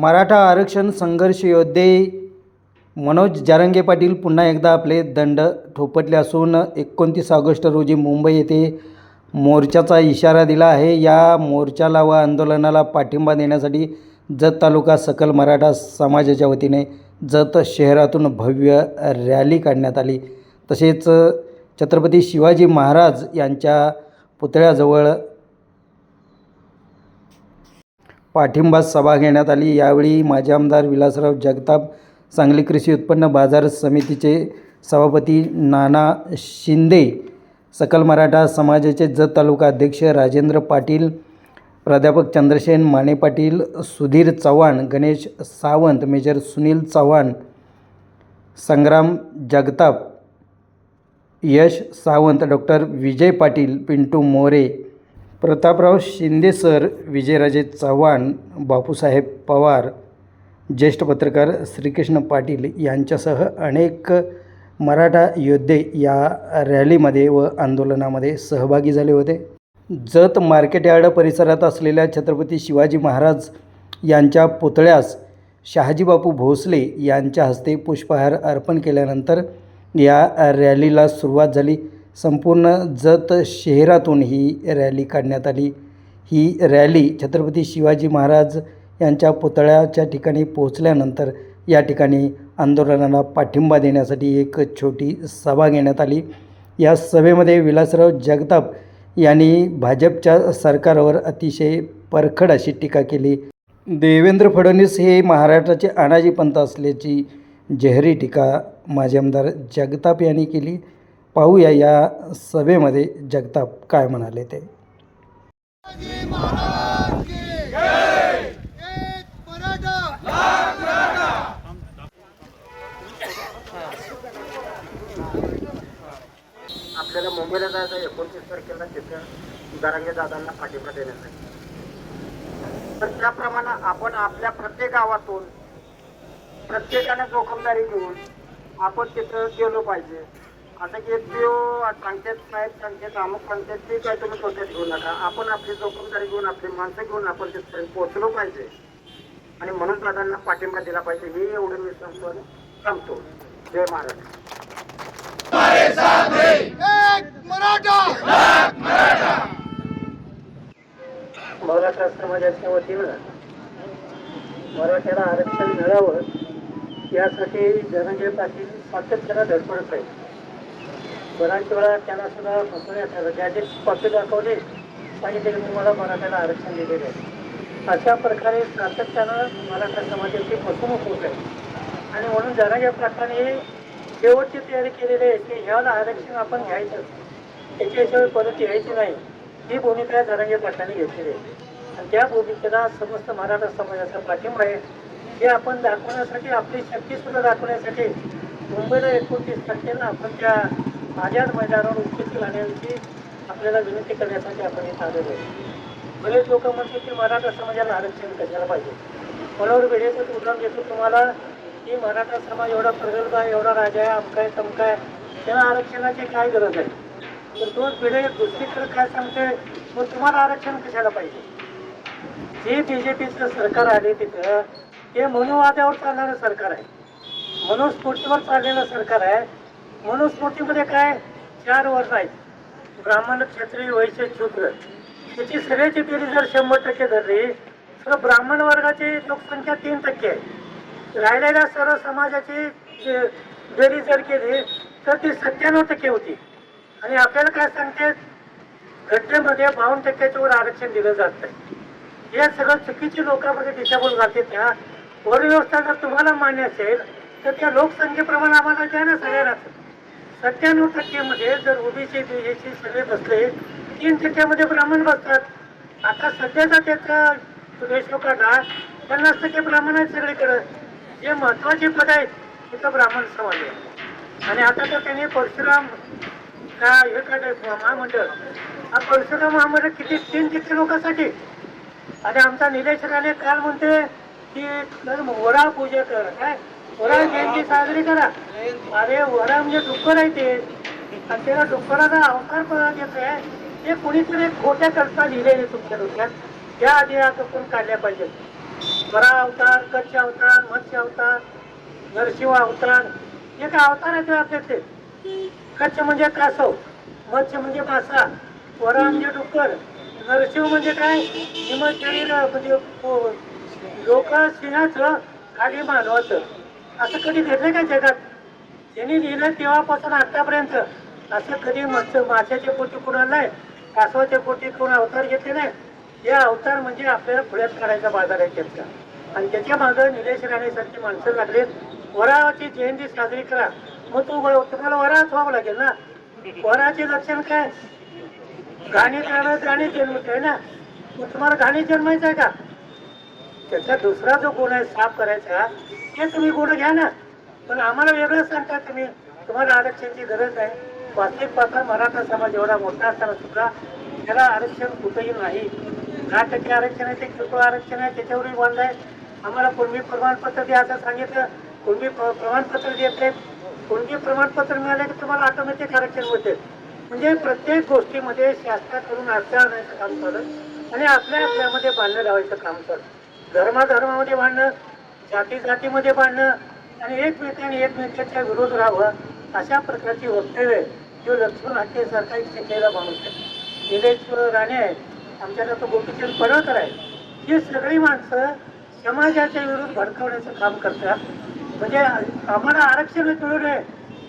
मराठा आरक्षण संघर्ष योद्धे मनोज जारंगे पाटील पुन्हा एकदा आपले दंड ठोपटले असून एकोणतीस ऑगस्ट रोजी मुंबई येथे मोर्चाचा इशारा दिला आहे. या मोर्चाला व आंदोलनाला पाठिंबा देण्यासाठी जत तालुका सकल मराठा समाजाच्या वतीने जत शहरातून भव्य रॅली काढण्यात आली. तसेच छत्रपती शिवाजी महाराज यांच्या पुतळ्याजवळ पाठिंबा सभा घेण्यात आली. यावेळी माजी आमदार विलासराव जगताप सांगली कृषी उत्पन्न बाजार समितीचे सभापती नाना शिंदे सकल मराठा समाजाचे जत तालुका अध्यक्ष राजेंद्र पाटील प्राध्यापक Chandrasen Mane Patil Sudhir Chavan Ganesh Sawant major Sunil Chavan Sangram Jagtap Yash Sawant doctor Vijay Patil Pintu More Prataprao Shinde sir Vijayraje Chavan Bapusaheb Pawar ज्येष्ठ पत्रकार श्रीकृष्ण पाटील यांच्यासह अनेक मराठा योद्धे या रॅलीमध्ये व आंदोलनामध्ये सहभागी झाले होते. जत मार्केटयार्ड परिसरात असलेल्या छत्रपती शिवाजी महाराज यांच्या पुतळ्यास शहाजीबापू भोसले यांच्या हस्ते पुष्पहार अर्पण केल्यानंतर या रॅलीला सुरुवात झाली. संपूर्ण जत शहरातून ही रॅली काढण्यात आली. ही रॅली छत्रपती शिवाजी महाराज यांच्या पुतळ्याच्या ठिकाणी पोहोचल्यानंतर या ठिकाणी आंदोलनाला पाठिंबा देण्यासाठी एक छोटी सभा घेण्यात आली. या सभेमध्ये विलासराव जगताप यांनी भाजपच्या सरकारवर अतिशय परखड अशी टीका केली. देवेंद्र फडणवीस हे महाराष्ट्राचे अनाजी पंत असल्याची जहरी टीका माजी आमदार जगताप यांनी केली. पाहूया या सभेमध्ये जगताप काय म्हणाले ते. आपल्याला मुंबईला जायचं आहे एकोणतीस तारखेला तिथं दरांगे दादांना पाठिंबा देण्यासाठी तर त्याप्रमाणे आपण आपल्या प्रत्येक गावातून प्रत्येकाने जोखमदारी घेऊन आपण तिथं गेलो पाहिजे. आता की त्यो सांगतात साहेब सांगतात अमुक सांगतात ते काय तुम्ही स्वतः घेऊ नका. आपण आपली जोखमदारी घेऊन आपली माणसं घेऊन आपण तिथपर्यंत पोहोचलो पाहिजे. आणि म्हणून दादांना पाठिंबा दिला पाहिजे. हे एवढं मी सांगतो. आणि थांबतो जय महाराज एक मराठा! मराठा। समाजाच्या वतीनं मराठ्याला आरक्षण मिळावं यासाठी धनंजय पाटील सातत्यानं धडपडत आहे बऱ्याच वेळा त्यांना सुद्धा फसवण्यात आलं त्या जे दाखवले सांगितले की तुम्हाला मराठ्याला आरक्षण दिलेले आहे. अशा प्रकारे सातत्यानं मराठा समाजाची फसवणूक होत आहे. आणि म्हणून धनंजय प्रकारे शेवटची तयारी केलेली आहे की ह्याला आरक्षण आपण घ्यायचं. त्याच्याशिवाय परत यायची नाही. ही भूमिका धनंजय पाटलांनी घेतलेली आहे. आणि त्या भूमिकेला समस्त मराठा समाजाचा पाठिंबा आहे. हे आपण दाखवण्यासाठी आपली शक्तीसुद्धा दाखवण्यासाठी मुंबईला एकोणतीस तारखेला आपण त्या आझाद मैदानावर उपस्थित राहण्याची आपल्याला विनंती करण्यासाठी आपण इथं आलेलो आहे. बरेच लोक म्हणतील की मराठा समाजाला आरक्षण कशाला पाहिजे? मनोहर भिडेचं उदाहरण देतो तुम्हाला? की मराठा समाज एवढा प्रगल्भ आहे एवढा राजा आहे अमका आहे तमका आहे त्याला आरक्षणाची काय गरज आहे? तर तोच पिढे दुसरीकडे काय सांगते? मग तुम्हाला आरक्षण कशाला पाहिजे? जे बी जे पीचं सरकार आले तिथं ते मनुवाद्यावर चालणारं सरकार आहे. मनोस्फूर्तीवर चाललेलं सरकार आहे. मनुस्मृतीमध्ये काय? चार वर्ण आहेत. ब्राह्मण क्षत्रिय वैश्य शूद्र त्याची सगळ्याची बेरीज जर शंभर टक्के धरली तर ब्राह्मण वर्गाची लोकसंख्या तीन टक्के आहे. राहिलेल्या सर्व समाजाची बेरीज जर केली तर ती सत्त्याण्णव टक्के होती. आणि आपल्याला काय सांगते? घटनेमध्ये बावन्न टक्क्याच्या वर आरक्षण दिलं जात नाही. या सगळं चुकीची लोकांमध्ये दिशाभूल घालते त्या. वरव्यवस्था जर तुम्हाला मान्य असेल तर त्या लोकसंख्येप्रमाणे आम्हाला द्या ना सगळ्यांनाच सत्त्याण्णव टक्केमध्ये जर ओबीसी बीजेसी सगळे बसले तीन टक्क्यामध्ये ब्राह्मण बसतात. आता सध्याचा त्याचा रेशो काढला पन्नास टक्के ब्राह्मण आहेत सगळीकडं. जे महत्त्वाचे पद आहेत तिथं ब्राह्मण समाज आहे. आणि आता तर त्यांनी परशुराम का हे काढले महामंडळ. हा परशुराम महामंडळ किती तीन टक्के लोकांसाठी? आणि आमचा निलेश राणे काल म्हणते की तर वरा पूजा कर. काय? वरा जयंती साजरी करा. अरे वरा म्हणजे डुक्कर आहे ते. आणि त्याला डुक्कराचा अवकार पण देत आहे ते कुणीतरी खोट्या करता लिहिलेले तुमच्या डोक्यात. त्या आधी आता कोण काढल्या पाहिजे वरा अवतार कच्छ अवतार मत्स्य अवतार नरसिंह अवतार. हे काय अवतार आहेत आपल्याचे कच्छ म्हणजे कासव मत्स्य म्हणजे मासा वरा म्हणजे डुक्कर नरसिंह म्हणजे काय? हिमशरीर म्हणजे हो, लोक सिंहाचं खाली मानवाचं. असं कधी घडलं का जगात? त्यांनी लिहिलं तेव्हापासून आतापर्यंत. असं कधी मत्स माशाच्या पोटी कुणाला नाही कासवाच्या पोटी कोण अवतार घेतले नाही. हे अवतार म्हणजे आपल्याला पुढ्यात काढायचा बाजार आहे त्यांचा. आणि त्याच्या मागं निलेश राणेसारखी माणसं लागलेत. वराची जयंती साजरी करा. मग तू तुम्हाला वराच व्हावं लागेल ना? वराचे लक्षण काय? गाणी गाणं गाणी जन्मत आहे ना? मग तुम्हाला गाणी जन्मायचं आहे का? त्याचा दुसरा जो गुण आहे साफ करायचा ते तुम्ही गुण घ्या ना. पण आम्हाला वेगळं सांगता तुम्ही. तुम्हाला आरक्षणाची गरज आहे. वास्तविक पाहता मराठा समाज एवढा मोठा असताना सुद्धा त्याला आरक्षण कुठेही नाही. दहा टक्के आरक्षण आहे ते किरकोळ आरक्षण आहे त्याच्यावरही बंद आहे. आम्हाला कुणबी प्रमाणपत्र द्या असं सांगितलं. कुणबी प्र- प्रमाणपत्र देत नाहीत. कुणबी प्रमाणपत्र मिळालं की तुम्हाला ऑटोमॅटिक आरक्षण होते म्हणजे प्रत्येक गोष्टीमध्ये शासनाकडून अडथळा आणायचं काम चालत आणि आपल्या आपल्यामध्ये बांधणं लावायचं काम चालत धर्माधर्मामध्ये भांडणं जाती जातीमध्ये भांडणं आणि एकमेकांनी एकमेकांच्या विरोध राहावं अशा प्रकारची वक्तव्य जो लक्ष्मण हाके सारखा एक शिकलेला माणूस आहे. निलेश राणे आहे आमच्याकडे तो गोपीचंद पडळकर आहे हे सगळी माणसं समाजाच्या विरोध भडकवण्याचं काम करतात. म्हणजे आम्हाला आरक्षणच मिळू नये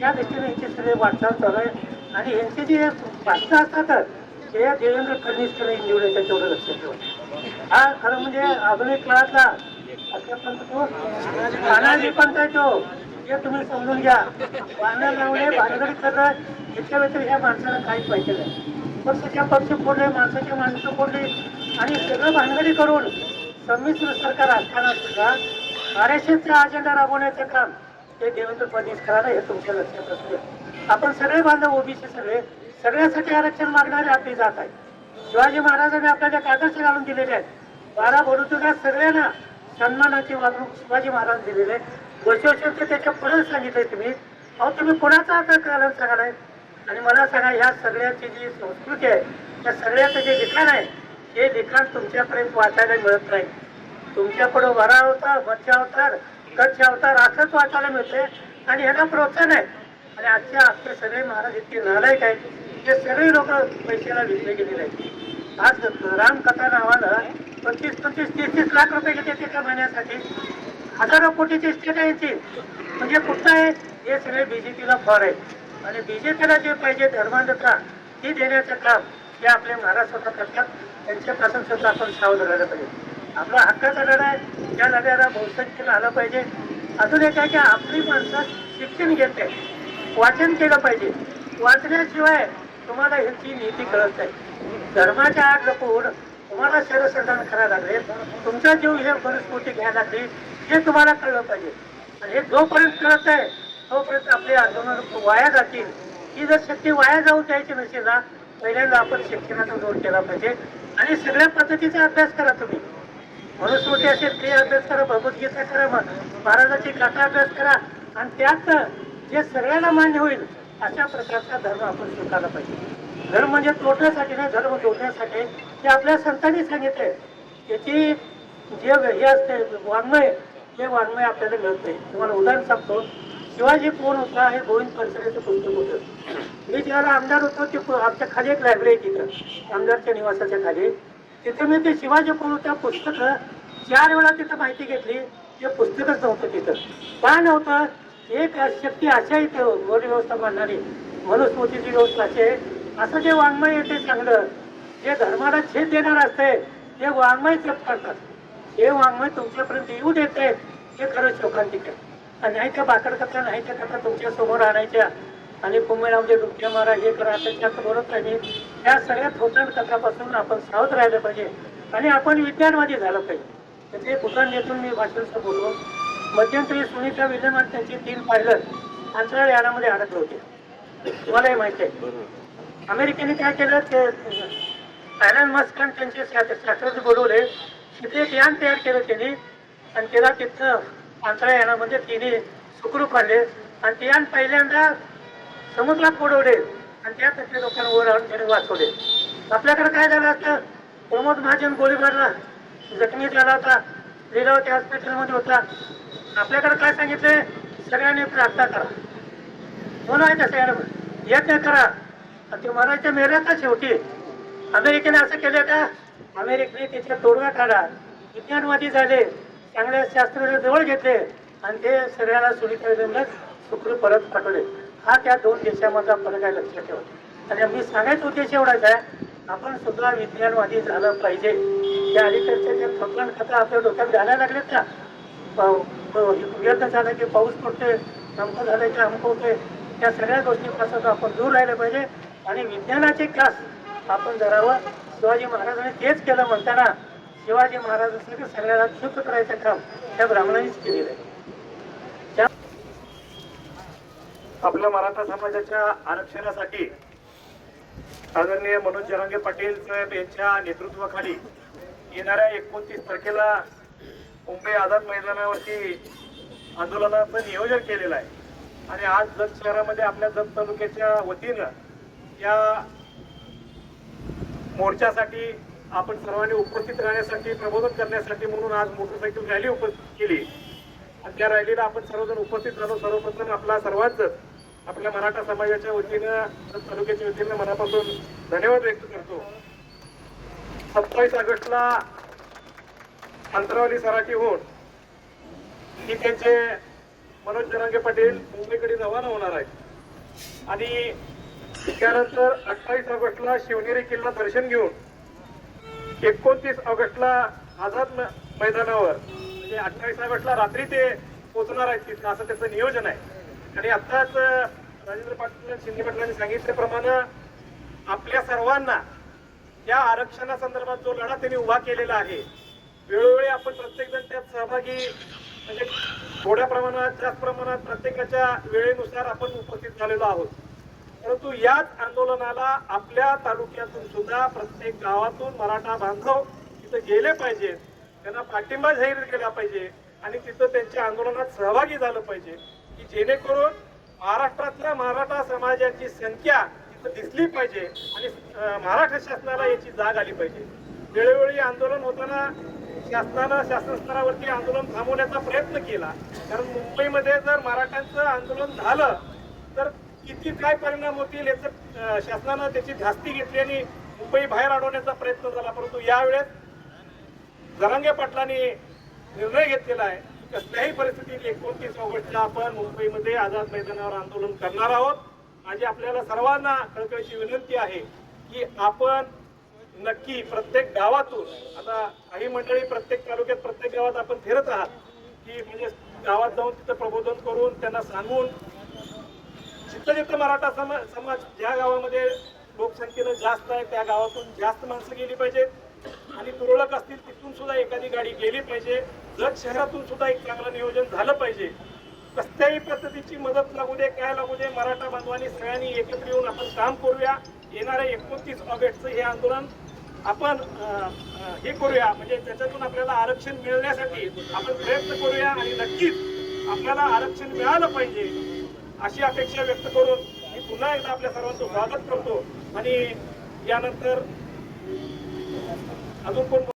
या दृष्टीने यांची सगळे वाटचाल चालू आहे. आणि यांचे जे भाषणं असतात ते देवेंद्र फडणवीसकडे निवडायचं तेवढं लक्षात ठेवा. हा खरं म्हणजे आधुनिक काळातला असं पण तो पंत आहे तो. हे तुम्ही समजून घ्या. पानं लावणे भानगडी करणं याच्या व्यतिरिक्त ह्या माणसाला काही पाहिजे नाही. पक्षाच्या पक्ष फोडले माणसाच्या माणसं फोडली आणि सगळं भानगडी करून संमिश्र सरकार असताना सुद्धा आर एस एसचा अजेंडा राबवण्याचं काम हे देवेंद्र फडणवीस करायला हे तुमच्या लक्षात असू आपण सगळे बांधव ओबीसी सगळे सगळ्यासाठी आरक्षण मागणारे आपली जात आहे शिवाजी महाराजांनी आपल्याला आदर्श घालून दिलेले आहेत. बारा बडुतुक्या सगळ्यांना सन्मानाची वागणूक शिवाजी महाराज दिलेले गोष्टी त्याच्या परत सांगितलंय तुम्ही. अहो तुम्ही कोणाचा आता कालन सांगालाय? आणि मला सांगा ह्या सगळ्याची जी संस्कृती आहे त्या सगळ्याचं जे लिखाण आहे हे लिखाण तुमच्यापर्यंत वाचायला मिळत नाही. तुमच्याकडं वरा अवतार मत्स्य अवतार कच्छ अवतार असंच वाचायला मिळते आणि ह्याला प्रोत्साहन आहे. आणि आजच्या आपले सगळे महाराज इतके नालायक आहेत. ते सगळे लोक पैशाला विकले गेलेले आहेत. आज रामकथा नावानं पंचवीस पंचवीस तीस तीस लाख रुपये घेते एका महिन्यासाठी. हजारो कोटीची स्टेट आहे म्हणजे कुठं आहे? हे सगळे बीजेपीला फॉर आहे. आणि बीजेपीला जे पाहिजे धर्मांधता ती देण्याचं काम हे आपले महाराज करतात. त्यांच्यापासून सुद्धा आपण सावध राहिलं पाहिजे. आपला हक्काचा लढा आहे. त्या लढ्याला बहुसंख्येनं आलं पाहिजे. अजून एक आहे की आपली माणसं शिक्षण घेते वाचन केलं पाहिजे. वाचण्याशिवाय तुम्हाला ह्याची नीती कळत नाही. धर्माच्या आत लपून तुम्हाला शरसंधान करायला लागले. तुमचा जीव हे वनस्फूर्ती घ्यायला लागली हे तुम्हाला कळलं पाहिजे. आणि हे जोपर्यंत कळत आहे तोपर्यंत आपले आंदोलन वाया जातील. ही जर शक्ती वाया जाऊ द्यायची नसेल ना पहिल्यांदा आपण शिक्षणाचा जोर केला पाहिजे. आणि सगळ्या पद्धतीचा अभ्यास करा तुम्ही. मनुस्मृती असेल ते अभ्यास करा भगवद्गीता करा महाराजाची कथा अभ्यास करा. आणि त्यात जे सगळ्यांना मान्य होईल अशा प्रकारचा धर्म आपण स्वीकारला पाहिजे. धर्म म्हणजे तोडण्यासाठी नाही धर्म जोडण्यासाठी ते आपल्या संतांनी सांगितले त्याची जे हे असते वाङ्मय ते वाङ्मय आपल्याला मिळत नाही. तुम्हाला उदाहरण सांगतो. शिवाजी कोण होता हे गोविंद पनसरेचं पुस्तक होतं. मी ज्याला आमदार होतो ते आमच्या खाली एक लायब्ररी आहे तिथं. आमदारच्या निवासाच्या खाली. तिथे मी ते शिवाजी कोण होत्या पुस्तकं चार वेळा तिथं माहिती घेतली. ते पुस्तकच नव्हतं तिथं. का नव्हतं? एक शक्ती अशा इथं वर व्यवस्था मांडणारी मनुस्मृतीची व्यवस्था असे असं जे वाङ्मय येते चांगलं जे धर्माला छेद देणार असते ते वाङ्मय जप करतात हे वाङ्मय तुमच्यापर्यंत येऊ देते हे खरंच शोकांतिक आहे. आणि नाही का बाकड कथा नाही त्या कथा तुमच्यासमोर आणायच्या? आणि कुंभमेळामध्ये डुबक्या मारा हे करा त्याच्यात बोलत नाही या सगळ्या थोटण कथापासून आपण सावध राहिलं पाहिजे. आणि आपण विज्ञानवादी झालं पाहिजे. तर ते भूतान येथून मी भाषण बोललो? मध्यंतरी सुनीता विल्यम त्यांचे तीन पायलट अंतराळ यानामध्ये अडकले होते. तुम्हालाही माहिती आहे. अमेरिकेने काय केलं? ते ॲलन मस्क आणि त्यांचे शास्त्र- शास्त्रज्ञ बोलवले. तिथे एक यान तयार केलं त्यांनी. आणि त्याला तिथं अंतराळ यानामध्ये तिने सुखरूप आणले. आणि ते यान पहिल्यांदा समुद्रात बुडवले. आणि त्यात आपल्या लोकांना वर आणून त्याने वाचवले. आपल्याकडे काय झालं असतं? प्रमोद महाजन गोळीबारला जखमी झाला होता. लीलावती हॉस्पिटलमध्ये होता. आपल्याकडे काय सांगितले सगळ्यांनी प्रार्थना करा. म्हणून आहे त्या सगळ्यांना करा. आणि ते मराठीच्या मेऱ्याचा शेवटी अमेरिकेने असं केलं का? अमेरिकेने तिथे तोडगा काढा. विज्ञानवादी झाले. चांगल्या शास्त्रज्ञ जवळ घेतले. आणि ते सगळ्यांना सुनीता सुखरू परत पाठवले. हा त्या दोन देशामधला फरक आहे लक्षात ठेवा. आणि मी सांगायचा उद्देश एवढाच आहे. आपण सुद्धा विज्ञानवादी झालं पाहिजे. त्या अलीकडच्या जे थकवण खतं आपल्या डोक्यात जायला लागलेत का? प्रयत्न झाला की पाऊस पडतोय अमकं झालं की अमकं होते त्या सगळ्या गोष्टीपासून आपण दूर राहिलं पाहिजे. आणि विज्ञानाचे क्लास आपण धरावं. शिवाजी महाराजांनी तेच केलं म्हणताना शिवाजी महाराजांसाठी सगळ्याला चुप करायचं काम त्या ब्राह्मणांनीच केलेलं आहे. त्या आपल्या मराठा समाजाच्या आरक्षणासाठी आदरणीय मनोज जरांगे पाटील साहेब यांच्या नेतृत्वाखाली येणाऱ्या एकोणतीस तारखेला मुंबई आझाद मैदानावरती आंदोलनाचं नियोजन केलेलं आहे. आणि आज जत शहरामध्ये आपल्या जत तालुक्याच्या वतीनं या मोर्चासाठी आपण सर्वांनी उपस्थित राहण्यासाठी प्रबोधन करण्यासाठी म्हणून आज मोटरसायकल रॅली उपस्थित केली. आणि त्या रॅलीला आपण सर्वजण उपस्थित राहतो. सर्वप्रथम आपला सर्वांच आपल्या मराठा समाजाच्या वतीनं जत तालुक्याच्या वतीनं मनापासून धन्यवाद व्यक्त करतो. सत्तावीस ऑगस्टला अंतरावली होऊन ही त्यांचे मनोज जरांगे पाटील मुंबईकडे रवाना होणार आहेत. आणि त्यानंतर अठ्ठावीस ऑगस्टला शिवनेरी किल्ला दर्शन घेऊन एकोणतीस ऑगस्टला आझाद मैदानावर म्हणजे अठ्ठावीस ऑगस्टला रात्री ते पोहोचणार आहेत तिथं असं त्याचं नियोजन आहे. आणि आत्ताच राजेंद्र पाटील शिंदे पाटलांनी सांगितल्याप्रमाणे आपल्या सर्वांना या आरक्षणासंदर्भात जो लढा त्यांनी उभा केलेला आहे वेळोवेळी आपण प्रत्येकजण त्यात सहभागी म्हणजे थोड्या प्रमाणात जास्त प्रमाणात प्रत्येकाच्या वेळेनुसार आपण उपस्थित झालेलो आहोत. परंतु याच आंदोलनाला आपल्या तालुक्यातून सुद्धा प्रत्येक गावातून मराठा बांधव तिथं गेले पाहिजेत त्यांना पाठिंबा जाहीर केला पाहिजे आणि तिथं त्यांच्या आंदोलनात सहभागी झालं पाहिजे की जेणेकरून महाराष्ट्रातल्या मराठा समाजाची संख्या तिथं दिसली पाहिजे आणि महाराष्ट्र शासनाला याची जाग आली पाहिजे. वेळोवेळी आंदोलन होताना शासनानं शासन स्तरावरती आंदोलन थांबवण्याचा प्रयत्न केला. कारण मुंबईमध्ये जर मराठ्यांचं आंदोलन झालं तर किती काय परिणाम होतील याचं शासनानं त्याची धास्ती घेतली आणि मुंबई बाहेर अडवण्याचा प्रयत्न झाला. परंतु यावेळेस जरांगे पाटलांनी निर्णय घेतलेला आहे कसल्याही परिस्थितीत एकोणतीस ऑगस्टला आपण मुंबईमध्ये आझाद मैदानावर आंदोलन करणार आहोत. माझी आपल्याला सर्वांना कळकळीची विनंती आहे की आपण नक्की प्रत्येक गावातून आता काही मंडळी प्रत्येक तालुक्यात प्रत्येक गावात आपण फिरत आहात की म्हणजे गावात जाऊन तिथं प्रबोधन करून त्यांना सांगून जिथं जिथं मराठा समाज समाज ज्या गावामध्ये लोकसंख्येनं जास्त आहे त्या गावातून जास्त माणसं गेली पाहिजेत. आणि तुरळक असतील तिथून सुद्धा एखादी गाडी गेली पाहिजे. जत शहरातून सुद्धा एक चांगलं नियोजन झालं पाहिजे. कसल्याही पद्धतीची मदत लागू दे काय लागू दे मराठा बांधवांनी सगळ्यांनी एकत्र येऊन आपण काम करूया. येणाऱ्या एकोणतीस ऑगस्टचं हे आंदोलन आपण हे करूया. म्हणजे त्याच्यातून आपल्याला आरक्षण मिळण्यासाठी आपण प्रयत्न करूया आणि नक्कीच आपल्याला आरक्षण मिळालं पाहिजे अशी अपेक्षा व्यक्त करून मी पुन्हा एकदा आपल्या सर्वांचं स्वागत करतो. आणि यानंतर अजून कोण